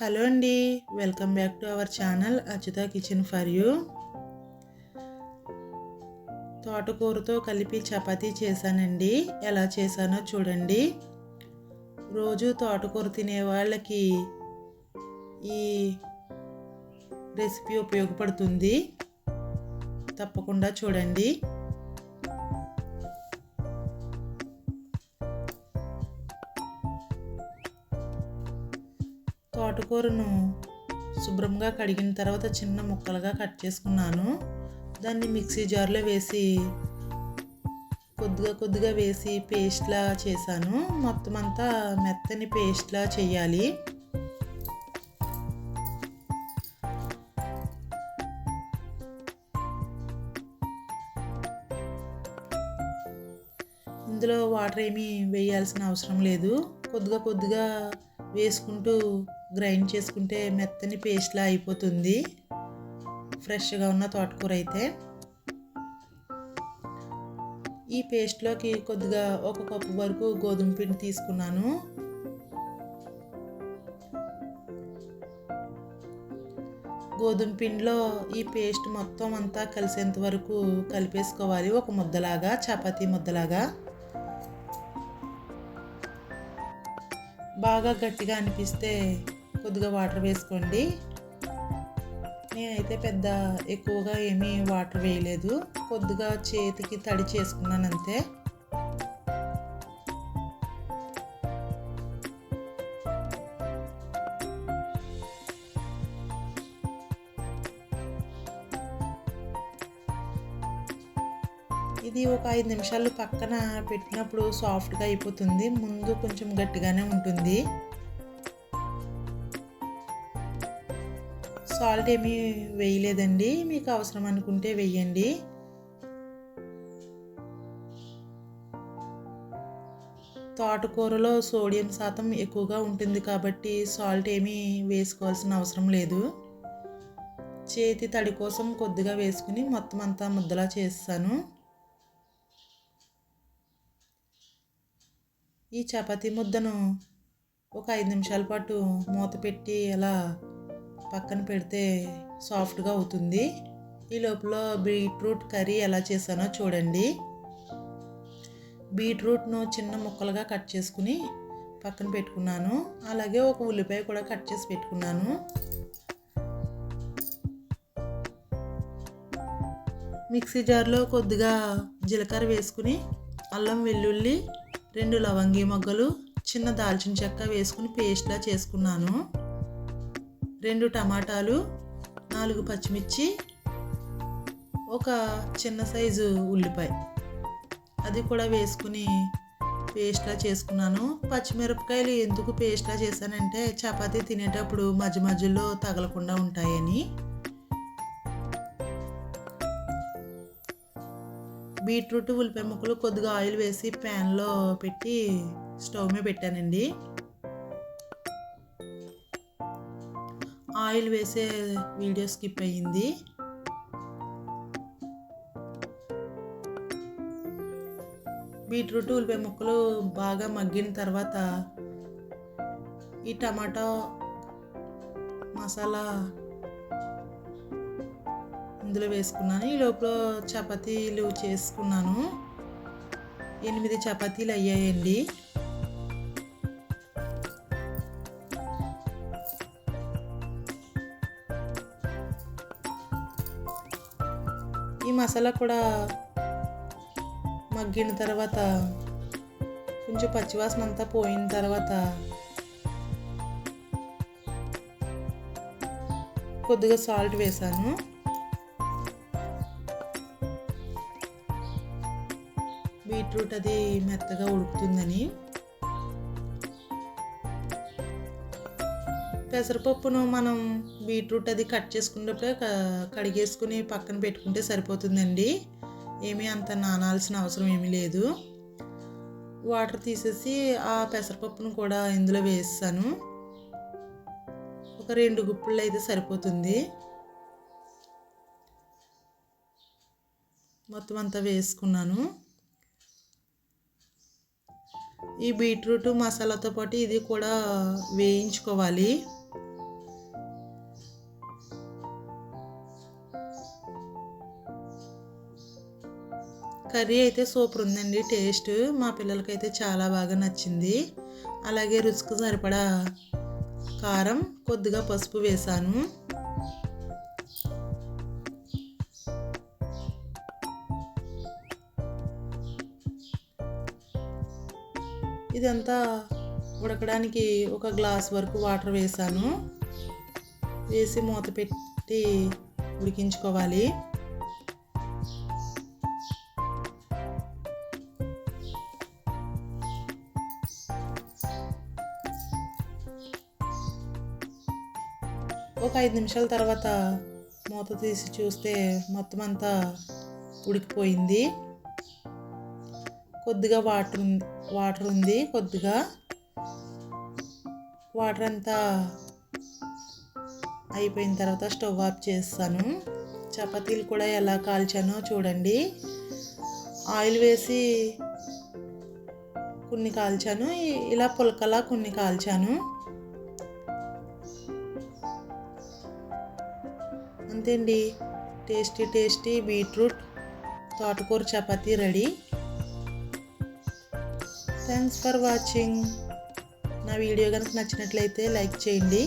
Hello అండి welcome back to our channel Achyuta kitchen for you. తోటకూరతో కలిపి చపాతీ చేశానండి. ఎలా చేశానో చూడండి. రోజు తోటకూర తినే వాళ్ళకి ఈ రెసిపీ ఉపయోగపడుతుంది. తప్పకుండా చూడండి. తోటకూరను శుభ్రంగా కడిగిన తర్వాత చిన్న ముక్కలుగా కట్ చేసుకున్నాను. దాన్ని మిక్సీ జార్లో వేసి కొద్దిగా కొద్దిగా వేసి పేస్ట్లా చేశాను. మొత్తం అంతా మెత్తని పేస్ట్లా చేయాలి. ఇందులో వాటర్ ఏమీ వేయాల్సిన అవసరం లేదు. కొద్దిగా కొద్దిగా వేసుకుంటూ గ్రైండ్ చేసుకుంటే మెత్తని పేస్ట్లా అయిపోతుంది. ఫ్రెష్గా ఉన్న తోటకూర అయితే. ఈ పేస్ట్లోకి కొద్దిగా ఒక కప్పు వరకు గోధుమ పిండి తీసుకున్నాను. గోధుమ పిండిలో ఈ పేస్ట్ మొత్తం అంతా కలిసేంత వరకు కలిపేసుకోవాలి. ఒక ముద్దలాగా చపాతీ ముద్దలాగా. బాగా గట్టిగా అనిపిస్తే కొద్దిగా వాటర్ వేసుకోండి. నేనైతే పెద్ద ఎక్కువగా ఏమీ వాటర్ వేయలేదు. కొద్దిగా చేతికి తడి చేసుకున్నాను అంతే. ఇది ఒక ఐదు నిమిషాలు పక్కన పెట్టినప్పుడు సాఫ్ట్గా అయిపోతుంది. ముందు కొంచెం గట్టిగానే ఉంటుంది. సాల్ట్ ఏమీ వేయలేదండి. మీకు అవసరం అనుకుంటే వేయండి. తోటకూరలో సోడియం శాతం ఎక్కువగా ఉంటుంది కాబట్టి సాల్ట్ ఏమీ వేసుకోవాల్సిన అవసరం లేదు. చేతి తడి కోసం కొద్దిగా వేసుకుని మొత్తం అంతా ముద్దలా చేస్తాను. ఈ చపాతీ ముద్దను ఒక ఐదు నిమిషాల పాటు మూత పెట్టి అలా పక్కన పెడితే సాఫ్ట్గా అవుతుంది. ఈ లోపల బీట్రూట్ కర్రీ ఎలా చేశానో చూడండి. బీట్రూట్ను చిన్న ముక్కలుగా కట్ చేసుకుని పక్కన పెట్టుకున్నాను. అలాగే ఒక ఉల్లిపాయ కూడా కట్ చేసి పెట్టుకున్నాను. మిక్సీ జార్లో కొద్దిగా జీలకర్ర వేసుకుని అల్లం వెల్లుల్లి రెండు లవంగి మొగ్గలు చిన్న దాల్చిన చెక్క వేసుకుని పేస్ట్లా చేసుకున్నాను. రెండు టమాటాలు నాలుగు పచ్చిమిర్చి ఒక చిన్న సైజు ఉల్లిపాయ. అది కూడా వేసుకుని పేస్ట్లా చేసుకున్నాను. పచ్చిమిరపకాయలు ఎందుకు పేస్ట్లా చేశానంటే చపాతీ తినేటప్పుడు మధ్య మధ్యలో తగలకుండా ఉంటాయని. బీట్రూట్ ఉల్లిపాయ ముక్కలు కొద్దిగా ఆయిల్ వేసి ప్యాన్లో పెట్టి స్టవ్ మీద పెట్టానండి. ఆయిల్ వేసే వీడియో స్కిప్ అయ్యింది. బీట్రూట్ ఉల్లిపాయ ముక్కలు బాగా మగ్గిన తర్వాత ఈ టమాటో మసాలా ఇందులో వేసుకున్నాను. ఈ లోపల చపాతీలు చేసుకున్నాను. ఎనిమిది చపాతీలు అయ్యాయండి. ఈ మసాలా కూడా మగ్గిన తర్వాత కొంచెం పచ్చివాసన అంతా పోయిన తర్వాత కొద్దిగా సాల్ట్ వేసాను. బీట్రూట్ అది మెత్తగా ఉడుకుతుందని. పెసరపప్పును మనం బీట్రూట్ అది కట్ చేసుకున్నప్పుడే కడిగేసుకుని పక్కన పెట్టుకుంటే సరిపోతుందండి. ఏమీ అంత నానాల్సిన అవసరం ఏమీ లేదు. వాటర్ తీసేసి ఆ పెసరపప్పును కూడా ఇందులో వేస్తాను ఒక రెండు గుప్పులు అయితే సరిపోతుంది. మొత్తం అంతా వేసుకున్నాను. ఈ బీట్రూట్ మసాలాతో పాటు ఇది కూడా వేయించుకోవాలి. కర్రీ అయితే సూపర్ ఉందండి టేస్ట్. మా పిల్లలకైతే చాలా బాగా నచ్చింది. అలాగే రుచికి సరిపడా కారం కొద్దిగా పసుపు వేసాను. ఇదంతా ఉడకడానికి ఒక గ్లాస్ వరకు వాటర్ వేసాను. వేసి మూత పెట్టి ఉడికించుకోవాలి. ఒక ఐదు నిమిషాల తర్వాత మూత తీసి చూస్తే మొత్తం అంతా ఉడికిపోయింది. కొద్దిగా వాటర్ ఉంది వాటర్ ఉంది కొద్దిగా. వాటర్ అంతా అయిపోయిన తర్వాత స్టవ్ ఆఫ్ చేస్తాను. చపాతీలు కూడా ఎలా కాల్చానో చూడండి. ఆయిల్ వేసి కొన్ని కాల్చాను. ఇలా పులకలా కొన్ని కాల్చాను. అంతే అండి టేస్టీ టేస్టీ బీట్రూట్ తోటకూర chapati ready. Thanks for watching నా వీడియో కనుక నచ్చినట్లయితే లైక్ చేయండి.